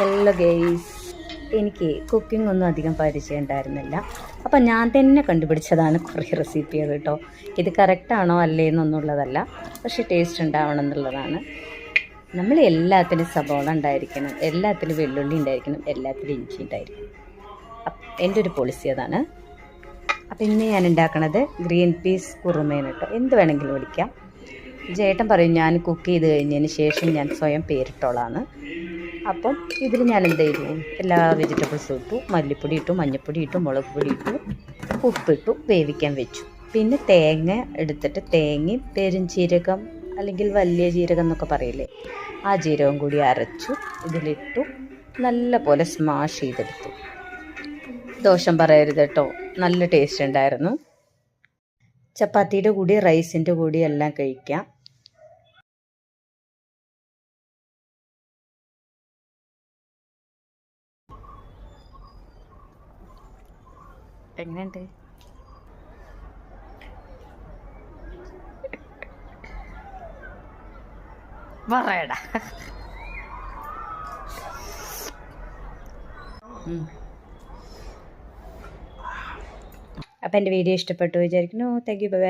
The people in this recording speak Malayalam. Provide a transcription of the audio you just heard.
ഹലോ ഗെയ്സ് എനിക്ക് കുക്കിംഗ് ഒന്നും അധികം പരിചയം ഉണ്ടായിരുന്നില്ല അപ്പം ഞാൻ തന്നെ കണ്ടുപിടിച്ചതാണ് കുറേ റെസിപ്പികൾ കേട്ടോ ഇത് കറക്റ്റാണോ അല്ലേ എന്നൊന്നുള്ളതല്ല പക്ഷേ ടേസ്റ്റ് ഉണ്ടാവണം എന്നുള്ളതാണ്. നമ്മൾ എല്ലാത്തിനും സബോള ഉണ്ടായിരിക്കണം എല്ലാത്തിലും വെള്ളുള്ളി ഉണ്ടായിരിക്കണം എല്ലാത്തിലും ഇഞ്ചി ഉണ്ടായിരിക്കണം. എന്റെ ഒരു പോളിസി അതാണ്. അപ്പം ഇന്ന് ഞാൻ ഉണ്ടാക്കണത് ഗ്രീൻ പീസ് കുറുമേന് കേട്ടോ എന്ത് വേണമെങ്കിലും വിളിക്കാം ചേട്ടൻ പറയും ഞാൻ കുക്ക് ചെയ്ത് കഴിഞ്ഞതിന് ശേഷം ഞാൻ സ്വയം പേരിട്ടോളാണ് അപ്പം ഇതിൽ ഞാൻ എന്ത് ചെയ്തു? എല്ലാ വെജിറ്റബിൾസും ഇട്ടു. മല്ലിപ്പൊടി ഇട്ടു മഞ്ഞൾപ്പൊടി ഇട്ടു മുളക് പൊടി ഇട്ടു ഉപ്പിട്ടു വേവിക്കാൻ വെച്ചു. പിന്നെ തേങ്ങ എടുത്തിട്ട് തേങ്ങയും പെരുംജീരകം അല്ലെങ്കിൽ വലിയ ജീരകം എന്നൊക്കെ പറയില്ലേ ആ ജീരകം കൂടി അരച്ചു ഇതിലിട്ടു നല്ല പോലെ സ്മാഷ് ചെയ്തെടുത്തു. ദോഷം പറയരുത് കേട്ടോ. നല്ല ടേസ്റ്റ് ഉണ്ടായിരുന്നു. ചപ്പാത്തിയുടെ കൂടി റൈസിന്റെ കൂടി എല്ലാം കഴിക്കാം. എങ്ങനെയുണ്ട്? പറയടാ. അപ്പം എന്റെ വീഡിയോ ഇഷ്ടപ്പെട്ടു വിചാരിക്കുന്നു. Thank you by